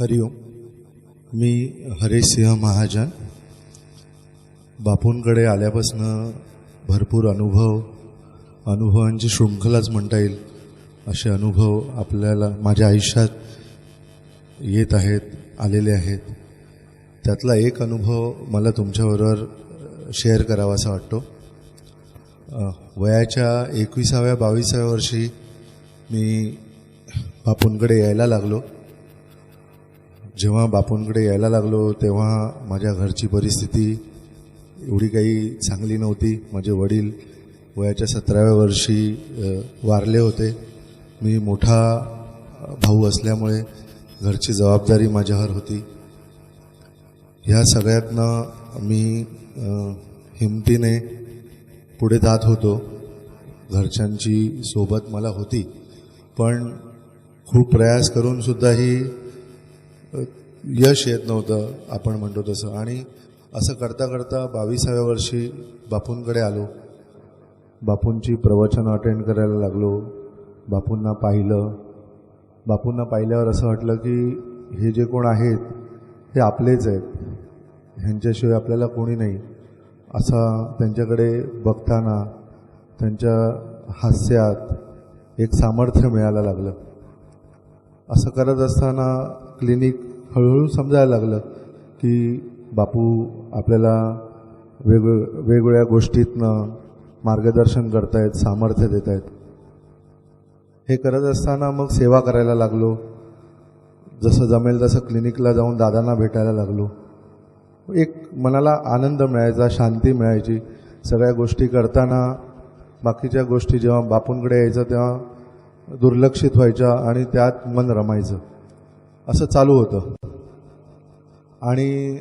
हरिओम मी हरेशसिंह महाजन. बापूंकडे आल्यापासनं भरपूर अनुभव अनुभवांची शृंखलाच म्हणता येईल. असे अनुभव आपल्याला माझ्या आयुष्यात येत आहेत आलेले आहेत. त्यातला एक अनुभव मला तुमच्याबरोबर शेअर करावासा वाटतो. वयाच्या एकविसाव्या बावीसाव्या वर्षी मी बापूंकडे यायला लागलो. जेव्हा बापूंकडे यायला लागलो तेव्हा माझ्या घरची परिस्थिती एवढी काही चांगली नव्हती. माझे वडील वयाच्या सतराव्या वर्षी वारले होते. मी मोठा भाऊ असल्यामुळे घरची जबाबदारी माझ्यावर होती. ह्या सगळ्यातनं मी हिमतीने पुढे जात होतो. घरच्यांची सोबत मला होती. पण खूप प्रयास करूनसुद्धा ही यश येत नव्हतं आपण म्हणतो तसं. आणि असं करता करता बावीसाव्या वर्षी बापूंकडे आलो. बापूंची प्रवचनं अटेंड करायला लागलो. बापूंना पाहिलं. बापूंना पाहिल्यावर असं वाटलं की हे जे कोण आहेत हे आपलेच आहेत. ह्यांच्याशिवाय आपल्याला कोणी नाही. असा त्यांच्याकडे बघताना त्यांच्या हास्यात एक सामर्थ्य मिळायला लागलं. असं करत असताना क्लिनिक हळूहळू समजायला लागलं की बापू आपल्याला वेग वेगवेगळ्या गोष्टीतनं मार्गदर्शन करतायत सामर्थ्य देत आहेत हे करत असताना मग सेवा करायला लागलो. जसं जमेल तसं क्लिनिकला जाऊन दादांना भेटायला लागलो. एक मनाला आनंद मिळायचा शांती मिळायची. सगळ्या गोष्टी करताना बाकीच्या गोष्टी जेव्हा बापूंकडे यायचं तेव्हा दुर्लक्षित व्हायच्या आणि त्यात मन रमायचं. असं चालू होतं. आणि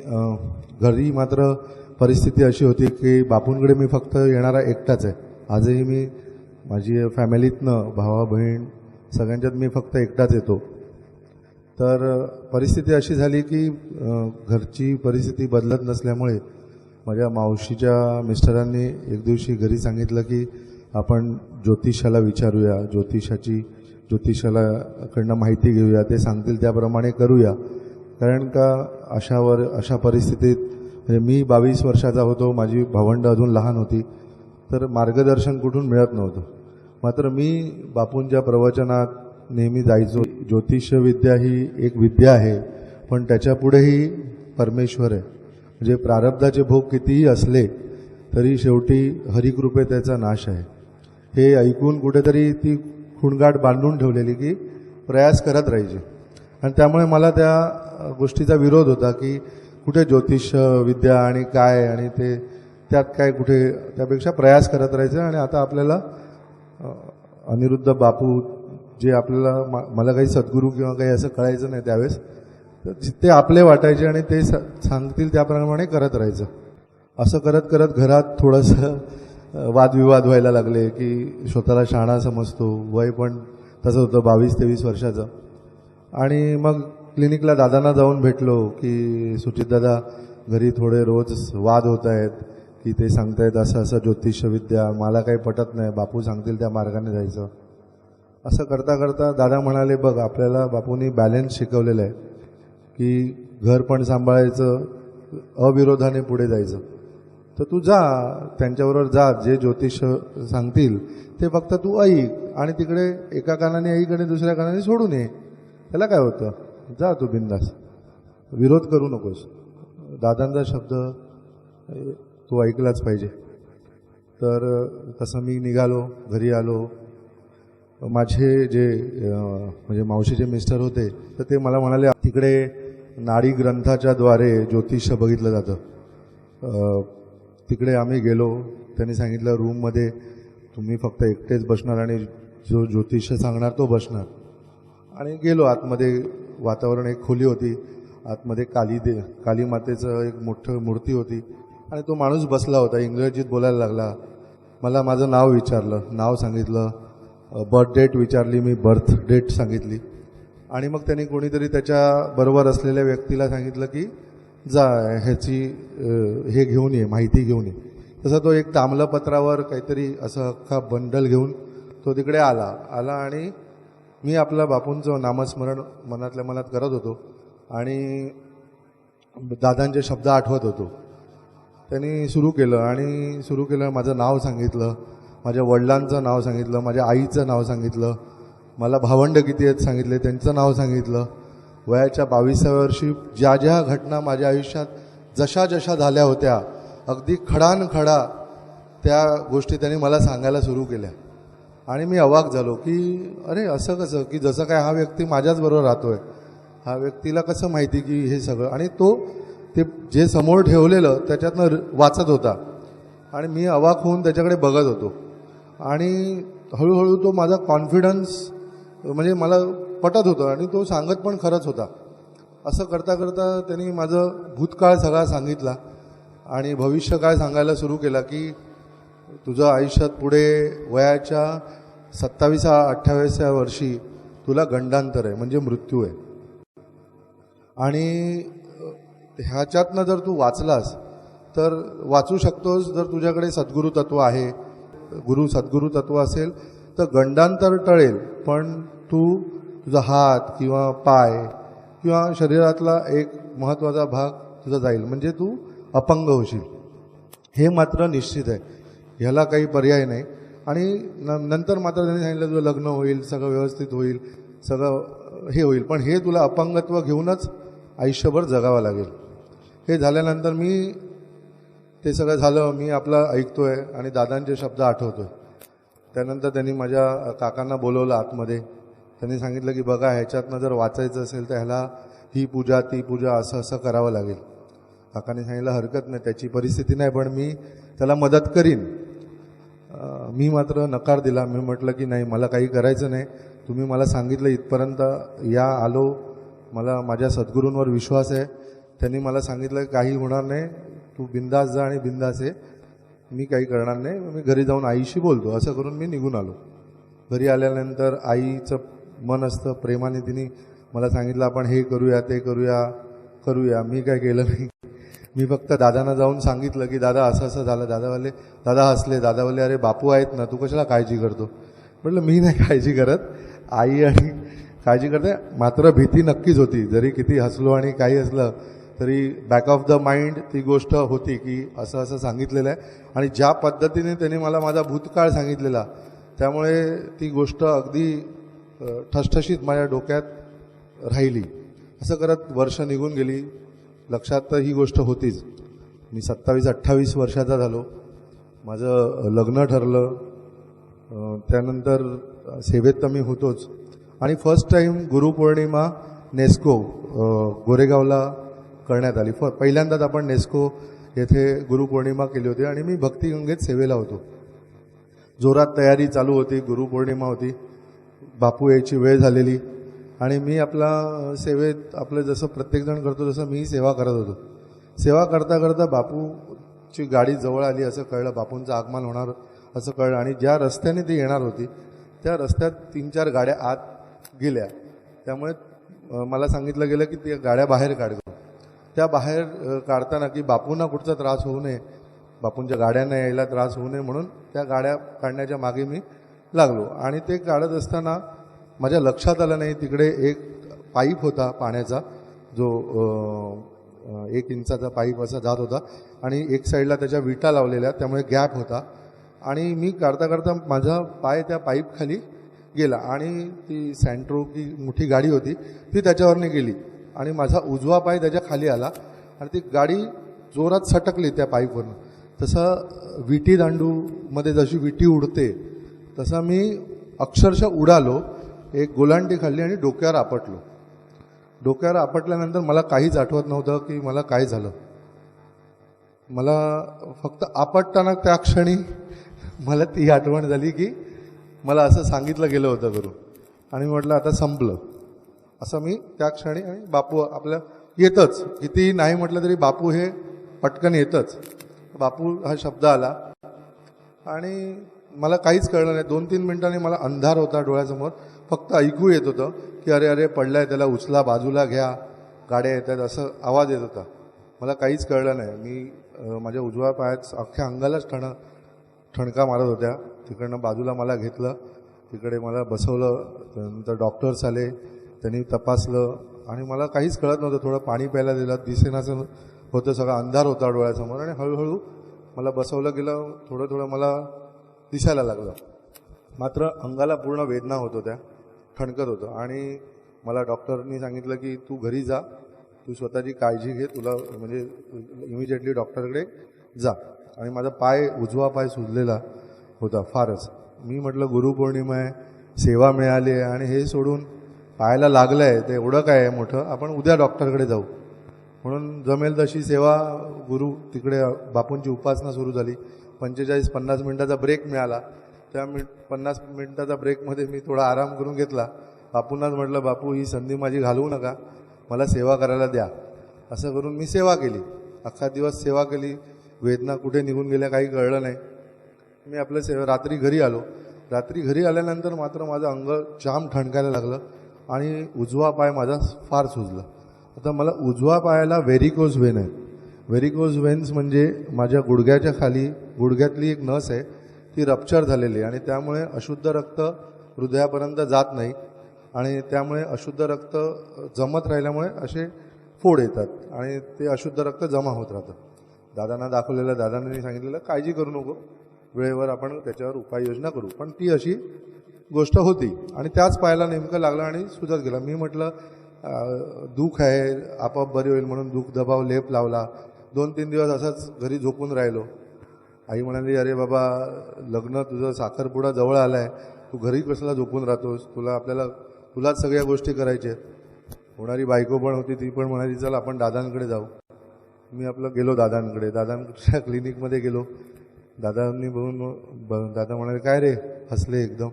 घरी मात्र परिस्थिती अशी होती की बापूंकडे मी फक्त येणारा एकटाच आहे. आजही मी माझी फॅमिलीतनं भावा बहीण सगळ्यांच्यात मी फक्त एकटाच येतो. तर परिस्थिती अशी झाली की घरची परिस्थिती बदलत नसल्यामुळे माझ्या मावशीच्या मिस्टरांनी एक दिवशी घरी सांगितलं की आपण ज्योतिषाला विचारूया ज्योतिषाची ज्योतिषाला कडनं माहिती घेऊया ते सांगतील त्याप्रमाणे करूया. कारण का अशावर अशा परिस्थितीत म्हणजे मी बावीस वर्षाचा होतो माझी भावंड अजून लहान होती तर मार्गदर्शन कुठून मिळत नव्हतं. मात्र मी बापूंच्या प्रवचनात नेहमी जायचो ज्योतिषविद्या ही एक विद्या आहे पण त्याच्यापुढेही परमेश्वर आहे. म्हणजे प्रारब्धाचे भोग कितीही असले तरी शेवटी हरिकृपे त्याचा नाश आहे. हे ऐकून कुठेतरी ती खुणगाठ बांधून ठेवलेली की प्रयास करत राहायचे. आणि त्यामुळे मला त्या गोष्टीचा विरोध होता की कुठे ज्योतिष विद्या आणि काय आणि ते त्यात काय कुठे त्यापेक्षा प्रयास करत राहायचं आणि आता आपल्याला अनिरुद्ध बापू जे आपल्याला मा- मला काही सद्गुरू किंवा काही असं कळायचं नाही त्यावेळेस तर ते आपले वाटायचे आणि ते स- सांगतील त्याप्रमाणे करत राहायचं. असं करत करत घरात थोडंसं वादविवाद व्हायला लागले की स्वतःला शहाणा समजतो वय पण तसं होतं बावीस तेवीस वर्षाचं. आणि मग क्लिनिकला दादांना जाऊन भेटलो की सुचितदादा घरी थोडे रोज वाद होत आहेत की ते सांगतायत असं असं ज्योतिषविद्या मला काही पटत नाही बापू सांगतील त्या मार्गाने जायचं. असं करता करता दादा म्हणाले बघ आपल्याला बापूंनी बॅलन्स शिकवलेलं आहे की घर पण सांभाळायचं अविरोधाने पुढे जायचं. तर तू जा त्यांच्याबरोबर जा जे ज्योतिष सांगतील. ते फक्त तू ऐक आणि तिकडे एका कानाने ऐक आणि दुसऱ्या कानाने सोडून ये. त्याला काय होतं? जा तू बिंदास. विरोध करू नकोस. दादांचा शब्द तू ऐकलाच पाहिजे. तर तसं मी निघालो घरी आलो. माझे जे म्हणजे मावशीचे मिस्टर होते तर ते मला म्हणाले तिकडे नाडी ग्रंथाच्याद्वारे ज्योतिष बघितलं जातं. तिकडे आम्ही गेलो. त्यांनी सांगितलं रूममध्ये तुम्ही फक्त एकटेच बसणार आणि जो ज्योतिष सांगणार तो बसणार. आणि गेलो. आतमध्ये वातावरण एक खोली होती. आतमध्ये काली दे काली मातेचं एक मोठं मूर्ती होती. आणि तो माणूस बसला होता. इंग्रजीत बोलायला लागला. मला माझं नाव विचारलं. नाव सांगितलं. बर्थ डेट विचारली मी. बर्थ डेट सांगितली. आणि मग त्यांनी कोणीतरी त्याच्या बरोबर असलेल्या व्यक्तीला सांगितलं की जा ह्याची हे घेऊन ये माहिती घेऊन ये. तसं तो एक तामलपत्रावर काहीतरी असं अख्खा बंडल घेऊन तो तिकडे आला. आला आणि मी आपल्या बापूंचं नामस्मरण मनातल्या मनात करत होतो आणि दादांचे शब्द आठवत होतो. त्यांनी सुरू केलं आणि सुरू केलं माझं नाव सांगितलं माझ्या वडिलांचं नाव सांगितलं माझ्या आईचं नाव सांगितलं मला भावंड किती आहेत सांगितले त्यांचं नाव सांगितलं. वयाच्या बावीसाव्या वर्षी ज्या ज्या घटना माझ्या आयुष्यात जशा जशा झाल्या होत्या अगदी खडान खडा त्या गोष्टी त्यांनी मला सांगायला सुरू केल्या. आणि मी अवाक झालो की अरे असं कसं? की जसं काय हा व्यक्ती माझ्याच बरोबर राहतोय. हा व्यक्तीला कसं माहिती की हे सगळं? आणि तो ते जे समोर ठेवलेलं त्याच्यातनं र- वाचत होता. आणि मी अवाक होऊन त्याच्याकडे बघत होतो. आणि हळूहळू तो माझा कॉन्फिडन्स म्हणजे मला पटत होतं आणि तो सांगत पण खरंच होता. असं करता करता त्यांनी माझं भूतकाळ सगळा सांगितला आणि भविष्य काय सांगायला सुरू केला की तुझं आयुष्यात पुढे वयाच्या सत्तावीसा अठ्ठावीसव्या वर्षी तुला गंडांतर आहे म्हणजे मृत्यू आहे. आणि ह्याच्यातनं जर तू वाचलास तर वाचू शकतोस जर तुझ्याकडे सद्गुरू तत्व आहे गुरु सद्गुरू तत्व असेल तर गंडांतर टळेल पण तू तुझा हात किंवा पाय किंवा शरीरातला एक महत्त्वाचा भाग तुझा जाईल. म्हणजे तू अपंग होशील. हे मात्र निश्चित आहे. ह्याला काही पर्याय नाही. आणि न नंतर मात्र त्यांनी सांगितलं तुझं लग्न होईल सगळं व्यवस्थित होईल सगळं हे होईल. पण हे तुला अपंगत्व घेऊनच आयुष्यभर जगावं लागेल. हे झाल्यानंतर मी ते सगळं झालं मी आपलं आहे आणि दादांचे शब्द आठवतो आहे त्यानंतर त्यांनी माझ्या काकांना बोलवलं आतमध्ये. त्यांनी सांगितलं की बघा ह्याच्यातनं जर वाचायचं असेल तर ह्याला ही पूजा ती पूजा असं असं करावं लागेल. काकाने सांगितलं हरकत नाही त्याची परिस्थिती नाही पण मी त्याला मदत करीन. मी मात्र नकार दिला. मी म्हटलं की नाही मला काही करायचं नाही. तुम्ही मला सांगितलं इथपर्यंत या आलो. मला माझ्या सद्गुरूंवर विश्वास आहे. त्यांनी मला सांगितलं काही होणार नाही. तू बिंदास जा आणि बिंदास आहे मी काही करणार नाही. मी घरी जाऊन आईशी बोलतो. असं करून मी निघून आलो. घरी आल्यानंतर आईचं मन असतं प्रेमाने तिने मला सांगितलं आपण हे करूया ते करूया करूया. मी काय केलं नाही. मी फक्त दादांना जाऊन सांगितलं की दादा असं असं झालं. दादावाले दादा हसले. दादावाले अरे बापू आहेत ना तू कशाला काळजी करतो? म्हटलं मी नाही काळजी करत आई आणि काळजी करते. मात्र भीती नक्कीच होती. जरी किती हसलो आणि काही असलं तरी बॅक ऑफ द माइंड ती गोष्ट होती की असं असं सांगितलेलं आहे. आणि ज्या पद्धतीने त्यांनी मला माझा भूतकाळ सांगितलेला त्यामुळे ती गोष्ट अगदी ठसठशीत माझ्या डोक्यात राहिली. असं करत वर्ष निघून गेली. लक्षात तर ही गोष्ट होतीच. मी सत्तावीस अठ्ठावीस वर्षाचा झालो. माझं लग्न ठरलं. त्यानंतर सेवेत तर मी होतोच. आणि फर्स्ट टाईम गुरुपौर्णिमा नेस्को गोरेगावला करण्यात आली. फ पहिल्यांदाच आपण नेस्को येथे गुरुपौर्णिमा केली होती. आणि मी भक्तिगंगेत सेवेला होतो. जोरात तयारी चालू होती. गुरुपौर्णिमा होती. बापू यायची वेळ झालेली आणि मी आपला सेवेत आपलं जसं प्रत्येकजण करतो तसं मी सेवा करत होतो. सेवा करता करता बापूची गाडी जवळ आली असं कळलं बापूंचं आगमन होणार असं कळलं आणि ज्या रस्त्याने ती येणार होती त्या रस्त्यात तीन चार गाड्या आत गेल्या. त्यामुळे मला सांगितलं गेलं की त्या गाड्या बाहेर काढतो त्या बाहेर काढताना की बापूंना कुठचा त्रास होऊ नये बापूंच्या गाड्यांना यायला त्रास होऊ नये म्हणून त्या गाड्या काढण्याच्या मागे मी लागलो. आणि ते काढत असताना माझ्या लक्षात आलं नाही तिकडे एक पाईप होता पाण्याचा जो एक इंचाचा पाईप असा जात होता आणि एक साईडला त्याच्या विटा लावलेल्या त्यामुळे गॅप होता. आणि मी काढता काढता माझा पाय त्या पाईपखाली गेला आणि ती सँट्रो की मोठी गाडी होती ती त्याच्यावरने गेली आणि माझा उजवा पाय त्याच्याखाली आला आणि ती गाडी जोरात सटकली त्या पाईपवरनं. तसं विटी दांडूमध्ये जशी विटी उडते तसा मी अक्षरशः उडालो एक गुलांडी खाल्ली आणि डोक्यावर आपटलो. डोक्यावर आपटल्यानंतर मला काहीच आठवत नव्हतं की मला काय झालं. मला फक्त आपटताना त्या क्षणी मला ती आठवण झाली की मला असं सांगितलं गेलं होतं करून आणि म्हटलं आता संपलं. असं मी त्या क्षणी आणि बापू आपल्या येतच. कितीही नाही म्हटलं तरी बापू हे पटकन येतच. बापू हा शब्द आला. आणि मला काहीच कळलं नाही. दोन तीन मिनिटांनी मला अंधार होता डोळ्यासमोर. फक्त ऐकू येत होतं की अरे अरे पडलाय त्याला उचला बाजूला घ्या गाड्या येतात असं आवाज येत होता. मला काहीच कळलं नाही. मी माझ्या उजव्या पायात अख्ख्या अंगालाच ठण ठणका मारत होत्या. तिकडनं बाजूला मला घेतलं. तिकडे मला बसवलं. नंतर डॉक्टर्स आले. त्यांनी तपासलं. आणि मला काहीच कळत नव्हतं. थोडं पाणी प्यायला दिलं. दिसेनाचं होतं. सगळा अंधार होता डोळ्यासमोर. आणि हळूहळू मला बसवलं गेलं. थोडं थोडं मला दिसायला लागलं. मात्र अंगाला पूर्ण वेदना होत होत्या. ठणकत होतं. आणि मला डॉक्टरनी सांगितलं की तू घरी जा तू स्वतःची काळजी घे तुला म्हणजे इमिजिएटली डॉक्टरकडे जा. आणि माझा पाय उजवा पाय सुजलेला होता फारच. मी म्हटलं गुरुपौर्णिमा आहे सेवा मिळाली आहे आणि हे सोडून पायाला लागलं आहे ते एवढं काय आहे मोठं? आपण उद्या डॉक्टरकडे जाऊ. म्हणून जमेल तशी सेवा गुरु तिकडे बापूंची उपासना सुरू झाली. पंचेचाळीस पन्नास मिनिटाचा ब्रेक मिळाला. त्या मिनिट पन्नास मिनिटाचा ब्रेकमध्ये मी थोडा आराम करून घेतला. बापूंनाच म्हटलं बापू ही संधी माझी घालवू नका. मला सेवा करायला द्या. असं करून मी सेवा केली. अख्खा दिवस सेवा केली. वेदना कुठे निघून गेल्या काही कळलं नाही. मी आपलं सेवा रात्री घरी आलो. रात्री घरी आल्यानंतर मात्र माझं अंग जाम ठणकायला लागलं आणि उजवा पाय माझा फार सुजला. आता मला उजवा पायाला व्हेरिकोज वेन आहे. व्हेरिकोज वेन्स म्हणजे माझ्या गुडघ्याच्या खाली गुडघ्यातली एक नस आहे. ती रप्चर झालेली आणि त्यामुळे अशुद्ध रक्त हृदयापर्यंत जात नाही. आणि त्यामुळे अशुद्ध रक्त जमत राहिल्यामुळे असे फोड येतात. आणि ते अशुद्ध रक्त जमा होत राहतं. दादांना दाखवलेलं दादांनी सांगितलेलं काळजी करू नको. वेळेवर आपण त्याच्यावर उपाययोजना करू. पण ती अशी गोष्ट होती. आणि त्याच पायाला नेमकं लागलं आणि सुजत गेला. मी म्हटलं दुःख आहे आपोआप बरी होईल म्हणून दुःख दबाव लेप लावला. दोन तीन दिवस असाच घरी झोपून राहिलो. आई म्हणाली अरे बाबा लग्न तुझं साखरपुडा जवळ आला आहे तू घरी कसला झोपून राहतोस? तुला आपल्याला तुलाच सगळ्या गोष्टी करायच्या आहेत. होणारी बायको पण होती ती पण म्हणाली चल आपण दादांकडे जाऊ. मी आपलं गेलो दादांकडे. दादांच्या क्लिनिकमध्ये गेलो. दादांनी बघून ब- दादा म्हणाले काय रे हसले एकदम.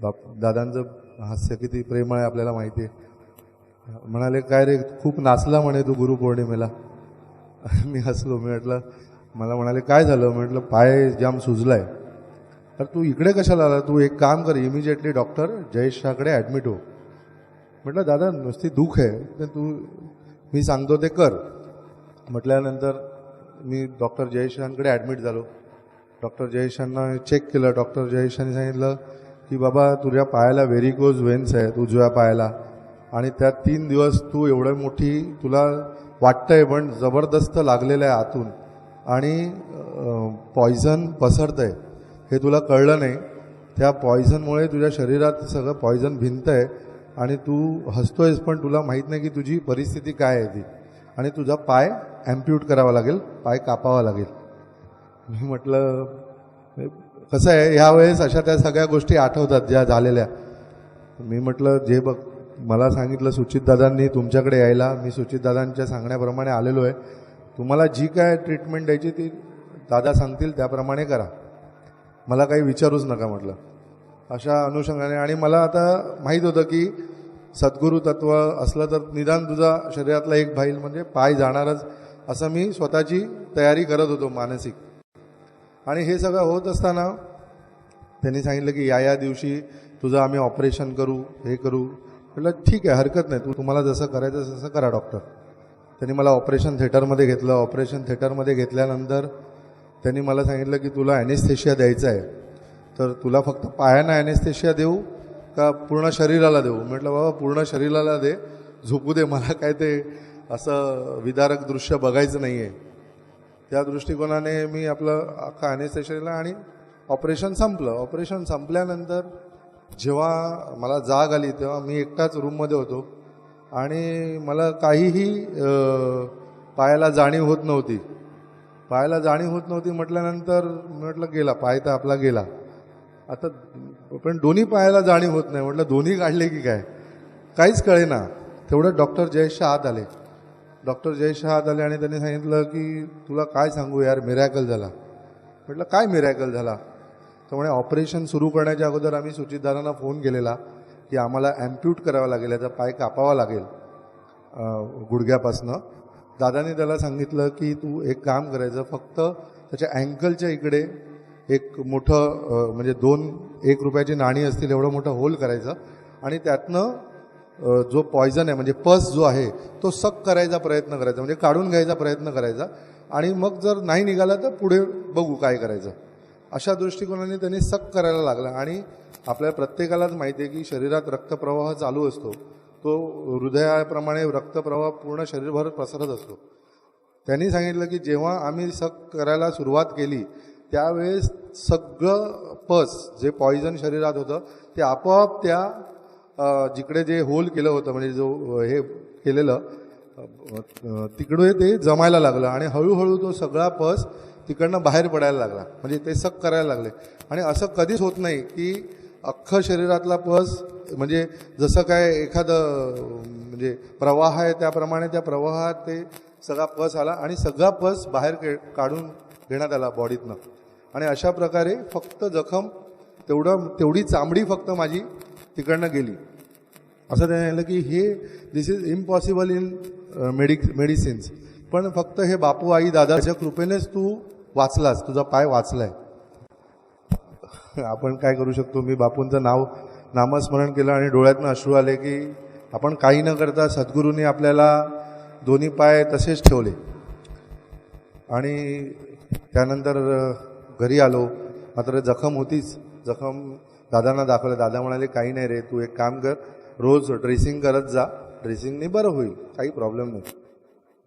बाप दादांचं हास्य किती प्रेम आहे आपल्याला माहिती आहे. म्हणाले काय रे खूप नाचला म्हणे तू गुरुपौर्णिमेला मी हसलो मी म्हटलं मला म्हणाले काय झालं? म्हटलं पाय जाम सुजलाय. तर तू इकडे कशाला आला? तू एक काम कर इमिजिएटली डॉक्टर जयेश शाहकडे ॲडमिट हो. म्हटलं दादा नुसती दुःख आहे तर तू मी सांगतो ते कर. म्हटल्यानंतर मी डॉक्टर जयेशांकडे ॲडमिट झालो. डॉक्टर जयेशांना चेक केलं. डॉक्टर जयेशांनी सांगितलं की बाबा तुझ्या पायाला व्हेरिकोज वेन्स आहेत उजव्या पायाला. आणि त्या तीन दिवस तू एवढं मोठी तुला वाटतंय पण जबरदस्त लागलेलं आहे आतून. आणि पॉयझन आहे हे तुला कळलं नाही. त्या पॉयझनमुळे तुझ्या शरीरात सगळं पॉयझन भिंत आहे आणि तू हसतोयस पण तुला माहीत नाही की तुझी परिस्थिती काय आहे ती. आणि तुझा पाय ॲम्प्यूट करावा लागेल पाय कापावा लागेल. मी म्हटलं कसं आहे ह्यावेळेस अशा त्या सगळ्या गोष्टी आठवतात ज्या झालेल्या. मी म्हटलं जे बघ मला सांगितलं सुचितदादांनी तुमच्याकडे यायला. मी सुचितदादांच्या सांगण्याप्रमाणे आलेलो आहे. तुम्हाला जी काय ट्रीटमेंट द्यायची ती दादा सांगतील त्याप्रमाणे करा. मला काही विचारूच नका म्हटलं. अशा अनुषंगाने आणि मला आता माहीत होतं की सद्गुरू तत्व असलं तर निदान तुझा शरीरातला एक भाईल म्हणजे पाय जाणारच असं मी स्वतःची तयारी करत होतो मानसिक. आणि हे सगळं होत असताना त्यांनी सांगितलं की या या दिवशी तुझं आम्ही ऑपरेशन करू हे करू. म्हटलं ठीक आहे हरकत नाही. तू तुम्हाला जसं करायचं तसं करा डॉक्टर त्यांनी मला ऑपरेशन थिएटरमध्ये घेतलं. ऑपरेशन थिएटरमध्ये घेतल्यानंतर त्यांनी मला सांगितलं की तुला ॲनेस्थेशिया द्यायचा आहे. तर तुला फक्त पायांना ॲनेस्थेशिया देऊ का पूर्ण शरीराला देऊ? म्हटलं बाबा पूर्ण शरीराला दे. झोपू दे. मला काय ते असं विदारक दृश्य बघायचं नाही आहे त्या दृष्टिकोनाने मी आपलं अख्खा ॲनेस्थेशियाला आणि ऑपरेशन संपलं. ऑपरेशन संपल्यानंतर जेव्हा मला जाग आली तेव्हा मी एकटाच रूममध्ये होतो. आणि मला काहीही पायाला जाणीव होत नव्हती. पायाला जाणीव होत नव्हती म्हटल्यानंतर म्हटलं गेला पाय तर आपला गेला. आता पण दोन्ही पायाला जाणीव होत नाही. म्हटलं दोन्ही काढले की काय? काहीच कळेना. तेवढं डॉक्टर जयेश आत आले. डॉक्टर जयेश आत आले आणि त्यांनी सांगितलं की तुला काय सांगू यार? मिरॅकल झाला. म्हटलं काय मिरॅकल झाला? त्यामुळे ऑपरेशन सुरू करण्याच्या अगोदर आम्ही सुचितदारांना फोन केलेला. की आम्हाला ॲम्प्यूट करावं लागेल याचा पाय कापावा लागेल गुडघ्यापासनं. दादाने त्याला सांगितलं की तू एक काम करायचं फक्त त्याच्या अँकलच्या इकडे एक मोठं म्हणजे दोन एक रुपयाची नाणी असतील एवढं मोठं होल करायचं आणि त्यातनं जो पॉयझन आहे म्हणजे पस जो आहे तो सक करायचा प्रयत्न करायचा म्हणजे काढून घ्यायचा प्रयत्न करायचा आणि मग जर नाही निघाला तर पुढे बघू काय करायचं. अशा दृष्टिकोनाने त्यांनी सक करायला लागला. आणि आपल्या प्रत्येकालाच माहिती आहे की शरीरात रक्तप्रवाह चालू असतो. तो हृदयाप्रमाणे रक्तप्रवाह पूर्ण शरीरभर पसरत असतो. त्यांनी सांगितलं की जेव्हा आम्ही सक करायला सुरुवात केली त्यावेळेस सगळं पस जे पॉइझन शरीरात होतं ते आपोआप त्या जिकडे जे होल केलं होतं म्हणजे जो हे केलेलं तिकडे ते जमायला लागलं. आणि हळूहळू तो सगळा पस तिकडनं बाहेर पडायला लागला. म्हणजे ते सक करायला लागले. आणि असं कधीच होत नाही की अख्खं शरीरातला पस म्हणजे जसं काय एखादं म्हणजे प्रवाह आहे त्याप्रमाणे त्या प्रवाहात ते सगळा पस आला आणि सगळा पस बाहेर के काढून घेण्यात आला बॉडीतनं आणि अशा प्रकारे फक्त जखम तेवढं तेवढी चामडी फक्त माझी तिकडनं गेली. असं त्याने सांगितलं की हे this is impossible in medic medicines पण फक्त हे बापू आई दादाच्या कृपेनेच तू वाचलास तुझा पाय वाचलाय. आपण काय करू शकतो? मी बापूंचं नाव नामस्मरण केलं आणि डोळ्यातनं अश्रू आले की आपण काही न करता सद्गुरूंनी आपल्याला दोन्ही पाय तसेच ठेवले. आणि त्यानंतर घरी आलो. मात्र जखम होतीच. जखम दादांना दाखवलं. दादा म्हणाले काही नाही रे तू एक काम कर. रोज ड्रेसिंग करत जा. ड्रेसिंगने बरं होईल. काही प्रॉब्लेम नाही.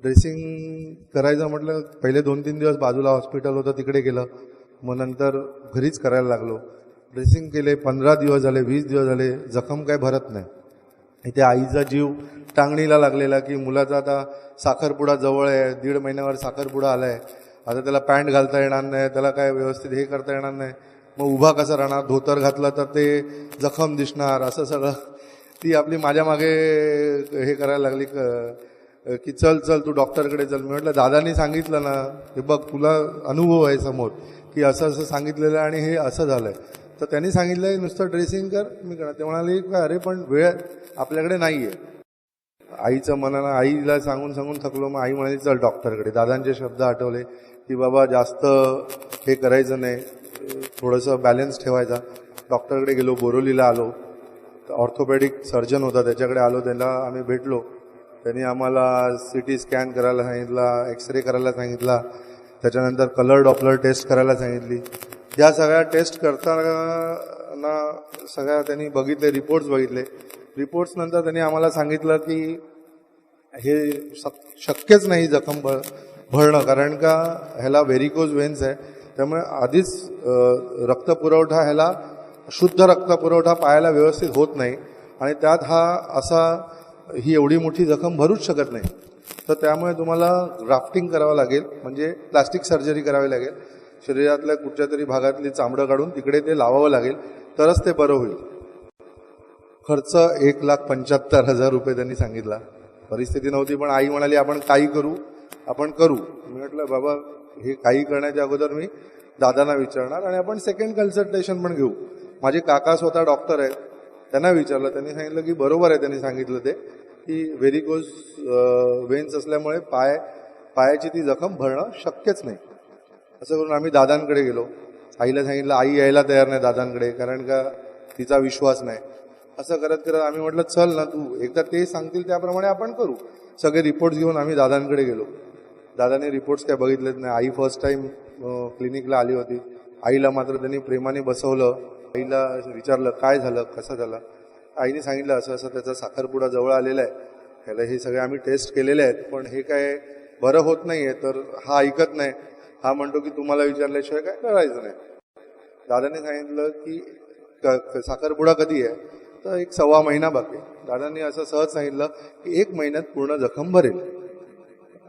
ड्रेसिंग करायचं म्हटलं पहिले दोन तीन दिवस बाजूला हॉस्पिटल होतं तिकडे गेलं. मग नंतर घरीच करायला लागलो. ड्रेसिंग केले पंधरा दिवस झाले वीस दिवस झाले जखम काय भरत नाही. इथे आईचा जीव टांगणीला लागलेला की मुलाचा आता साखरपुडा जवळ आहे दीड महिन्यावर साखरपुडा आलाय. आता त्याला पॅन्ट घालता येणार नाही त्याला काय व्यवस्थित हे करता येणार नाही. मग उभा कसा राहणार धोतर घातलं तर ते जखम दिसणार असं सगळं. ती आपली माझ्या मागे हे करायला लागली क- की चल चल तू डॉक्टरकडे चल. मी म्हटलं दादानी सांगितलं ना हे बघ तुला अनुभव आहे समोर की असं असं सांगितलेलं आहे आणि हे असं झालं आहे तर त्यांनी सांगितलं नुसतं ड्रेसिंग कर. मी करा ते म्हणाले की अरे पण वेळ आपल्याकडे नाही आहे आईचं मनानं आईला सांगून सांगून थकलो. मग आई म्हणाली चल डॉक्टरकडे. दादांचे शब्द आठवले की बाबा जास्त हे करायचं नाही थोडंसं बॅलन्स ठेवायचा. डॉक्टरकडे गेलो बोरोलीला आलो. ऑर्थोपेडिक सर्जन होता त्याच्याकडे आलो त्याला आम्ही भेटलो. त्यांनी आम्हाला सी टी स्कॅन करायला सांगितला एक्सरे करायला सांगितला. त्याच्यानंतर कलर डॉपलर टेस्ट करायला सांगितली. या सगळ्या टेस्ट करताना सगळ्या त्यांनी बघितले रिपोर्ट्स बघितले. रिपोर्ट्सनंतर त्यांनी आम्हाला सांगितलं की हे शक- शक्यच नाही जखम भर भरणं कारण का ह्याला व्हेरिकोज वेन्स आहे. त्यामुळे आधीच रक्तपुरवठा ह्याला शुद्ध रक्तपुरवठा पाहायला व्यवस्थित होत नाही. आणि त्यात हा असा ही एवढी मोठी जखम भरूच शकत नाही. तर त्यामुळे तुम्हाला ग्राफ्टिंग करावं लागेल. म्हणजे प्लास्टिक सर्जरी करावी लागेल. शरीरातल्या कुठच्या तरी भागातली चामडं काढून तिकडे ते लावावं लागेल. तरच ते बरं होईल. खर्च एक लाख पंच्याहत्तर हजार रुपये त्यांनी सांगितला. परिस्थिती नव्हती पण आई म्हणाली आपण काही करू आपण करू. मी म्हटलं बाबा हे काही करण्याच्या अगोदर मी दादांना विचारणार आणि आपण सेकंड कन्सल्टेशन पण घेऊ. माझे काका स्वतः डॉक्टर आहेत. त्यांना विचारलं. त्यांनी सांगितलं की बरोबर आहे त्यांनी सांगितलं ते. ती व्हेरिकोज वेन्स असल्यामुळे पाय पायाची ती जखम भरणं शक्यच नाही. असं करून आम्ही दादांकडे गेलो. आईला सांगितलं आई यायला तयार नाही दादांकडे कारण का तिचा विश्वास नाही. असं करत करत आम्ही म्हटलं चल ना तू एकदा ते सांगतील त्याप्रमाणे आपण करू. सगळे रिपोर्ट्स घेऊन आम्ही दादांकडे गेलो. दादाने रिपोर्ट्स काय बघितलेच नाही. आई फर्स्ट टाईम क्लिनिकला आली होती. आईला मात्र त्यांनी प्रेमाने बसवलं. आईला विचारलं काय झालं? कसं झालं? आईने सांगितलं असं असं त्याचा साखरपुडा जवळ आलेला आहे. ह्याला हे सगळे आम्ही टेस्ट केलेले आहेत पण हे काय बरं होत नाही आहे तर हा ऐकत नाही. हा म्हणतो की तुम्हाला विचारल्याशिवाय काय करायचं नाही. दादाने सांगितलं की क- साखरपुडा कधी आहे? तर एक सव्वा महिना बाकी दादांनी असं सहज सांगितलं की एक महिन्यात पूर्ण जखम भरेल.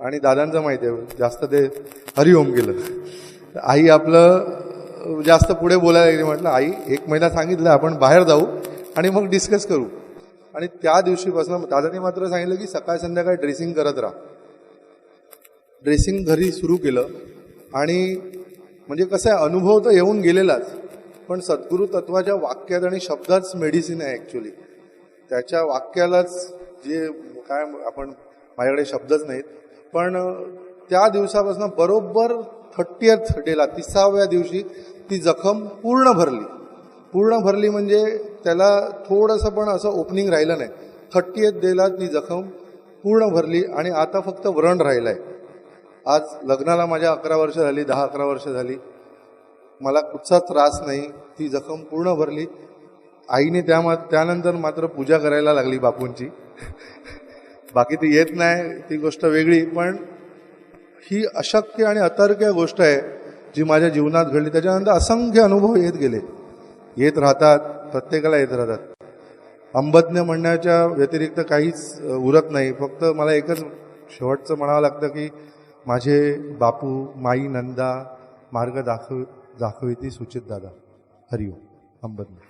आणि दादांचं माहिती आहे जास्त ते हरिओम केलं. आई आपलं जास्त पुढे बोलायला गेली म्हटलं आई एक महिना सांगितलं आपण बाहेर जाऊ. आणि मग डिस्कस करू. आणि त्या दिवशीपासून दादाने मात्र सांगितलं की सकाळ संध्याकाळ ड्रेसिंग करत राहा. ड्रेसिंग घरी सुरू केलं आणि म्हणजे कसं आहे अनुभव तर येऊन गेलेलाच पण सद्गुरू तत्वाच्या वाक्यात आणि शब्दाच मेडिसिन आहे ॲक्च्युली त्याच्या वाक्यालाच जे काय आपण माझ्याकडे शब्दच नाहीत पण त्या दिवसापासून बरोबर थर्टीएथ डेला तिसाव्या दिवशी ती जखम पूर्ण भरली. पूर्ण भरली म्हणजे त्याला थोडंसं पण असं ओपनिंग राहिलं नाही. खट्टी येत देलात ती जखम पूर्ण भरली आणि आता फक्त व्रण राहिलं आहे आज लग्नाला माझ्या अकरा वर्ष झाली दहा अकरा वर्ष झाली. मला कुठचा त्रास नाही ती जखम पूर्ण भरली. आईने त्या मा त्यानंतर मात्र पूजा करायला लागली बापूंची. बाकी ती येत नाही ती गोष्ट वेगळी पण ही अशक्य आणि अतर्क्य गोष्ट आहे जी माझ्या जीवनात घडली. त्याच्यानंतर असंख्य अनुभव येत गेले. येत राहतात प्रत्येकाला येत राहतात. अंबज्ञ म्हणण्याच्या व्यतिरिक्त काहीच उरत नाही. फक्त मला एकच शेवटचं म्हणावं लागतं की माझे बापू माई नंदा मार्ग दाखव दाखविती सूचित दादा. हरिओम. अंबज्ञ.